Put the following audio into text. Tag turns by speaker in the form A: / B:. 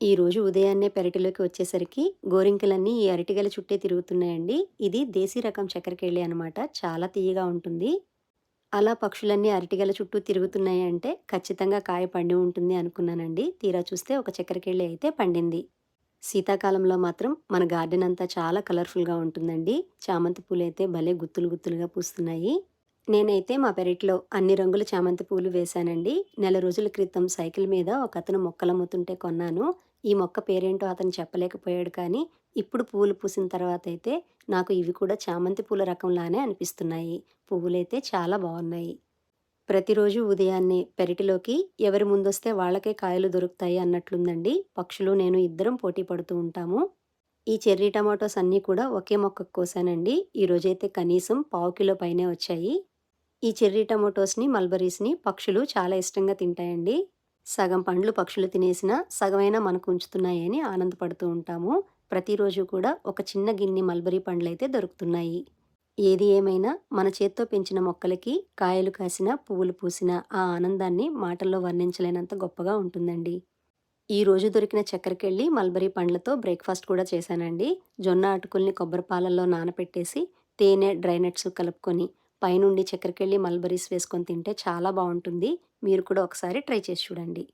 A: ఈరోజు ఉదయాన్నే పెరటిలోకి వచ్చేసరికి గోరింకలన్నీ ఈ అరటిగల చుట్టే తిరుగుతున్నాయండి. ఇది దేశీ రకం చక్కెరకేళి అనమాట చాలా తీయగా ఉంటుంది. అలా పక్షులన్నీ అరటిగల చుట్టూ తిరుగుతున్నాయి అంటే ఖచ్చితంగా కాయ పండి ఉంటుంది అనుకున్నానండి. తీరా చూస్తే ఒక చక్కెరకేళి అయితే పండింది. శీతాకాలంలో మాత్రం మన గార్డెన్ అంతా చాలా కలర్ఫుల్గా ఉంటుందండి. చామంతి పూలు అయితే భలే గుత్తులు గుత్తులుగా పూస్తున్నాయి. నేనైతే మా పెరట్లో అన్ని రంగుల చామంతి పూలు వేశానండి. నెల రోజుల క్రితం సైకిల్ మీద ఒక అతను మొక్కలమ్ముతుంటే కొన్నాను. ఈ మొక్క పేరేంటో అతను చెప్పలేకపోయాడు కానీ ఇప్పుడు పూలు పూసిన తర్వాత అయితే నాకు ఇవి కూడా చామంతి పూల రకంలానే అనిపిస్తున్నాయి. పువ్వులైతే చాలా బాగున్నాయి. ప్రతిరోజు ఉదయాన్నే పెరటిలోకి ఎవరి ముందొస్తే వాళ్ళకే కాయలు దొరుకుతాయి అన్నట్లుందండి. పక్షులు నేను ఇద్దరం పోటీ పడుతూ ఉంటాము. ఈ చెర్రీ టమాటోస్ అన్నీ కూడా ఒకే మొక్కకు కోసానండి. ఈరోజైతే కనీసం పావు కిలో పైనే వచ్చాయి. ఈ చెర్రీ టమాటోస్ని మల్బరీస్ని పక్షులు చాలా ఇష్టంగా తింటాయండి. సగం పండ్లు పక్షులు తినేసినా సగమైనా మనకు ఉంచుతున్నాయని ఆనందపడుతూ ఉంటాము. ప్రతిరోజు కూడా ఒక చిన్న గిన్నె మల్బరీ పండ్లు అయితే దొరుకుతున్నాయి. ఏది ఏమైనా మన చేత్తో పెంచిన మొక్కలకి కాయలు కాసిన పువ్వులు పూసిన ఆ ఆనందాన్ని మాటల్లో వర్ణించలేనంత గొప్పగా ఉంటుందండి. ఈ రోజు దొరికిన చక్కెరకెళ్ళి మల్బరీ పండ్లతో బ్రేక్ఫాస్ట్ కూడా చేశానండి. జొన్న అటుకుల్ని కొబ్బరి పాలల్లో నానపెట్టేసి తేనె డ్రైనట్స్ కలుపుకొని పైనుండి చక్కెరకెళ్ళి మల్బరీస్ వేసుకొని తింటే చాలా బాగుంటుంది. మీరు కూడా ఒకసారి ట్రై చేసి చూడండి.